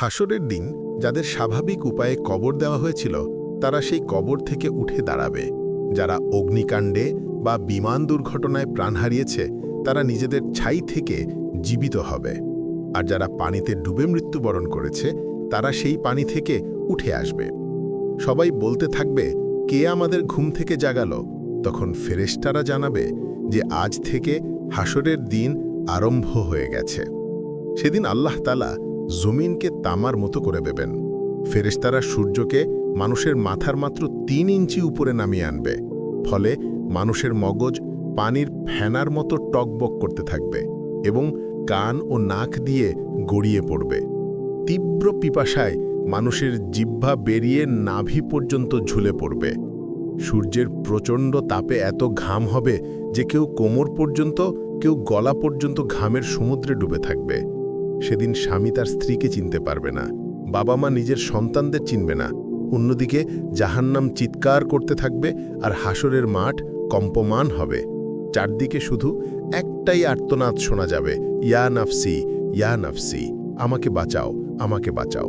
হাসরের দিন যাদের স্বাভাবিক উপায়ে কবর দেওয়া হয়েছিল, তারা সেই কবর থেকে উঠে দাঁড়াবে। যারা অগ্নিকাণ্ডে বা বিমান দুর্ঘটনায় প্রাণ হারিয়েছে, তারা নিজেদের ছাই থেকে জীবিত হবে। আর যারা পানিতে ডুবে মৃত্যুবরণ করেছে, তারা সেই পানি থেকে উঠে আসবে। সবাই বলতে থাকবে, কে আমাদের ঘুম থেকে জাগালো? তখন ফেরেশতারা জানাবে যে, আজ থেকে হাসরের দিন আরম্ভ হয়ে গেছে। সেদিন আল্লাহ তালা জমিনকে তামার মতো করে দেবেন ফেরেস্তারা সূর্যকে মানুষের মাথার মাত্র তিন ইঞ্চি উপরে নামিয়ে আনবে। ফলে মানুষের মগজ পানির ফেনার মতো টকবক করতে থাকবে এবং কান ও নাক দিয়ে গড়িয়ে পড়বে। তীব্র পিপাসায় মানুষের জিহ্বা বেরিয়ে নাভি পর্যন্ত ঝুলে পড়বে। সূর্যের প্রচণ্ড তাপে এত ঘাম হবে যে কেউ কোমর পর্যন্ত, কেউ গলা পর্যন্ত ঘামের সমুদ্রে ডুবে থাকবে। সেদিন স্বামী তার স্ত্রীকে চিনতে পারবে না, বাবা মা নিজের সন্তানদের চিনবে না, অন্যদিকে জাহান্নাম চিৎকার করতে থাকবে আর হাসরের মাঠ কম্পমান হবে। চারদিকে শুধু একটাই আর্তনাদ শোনা যাবে, ইয়া নাফসি ইয়া নাফসি, আমাকে বাঁচাও আমাকে বাঁচাও।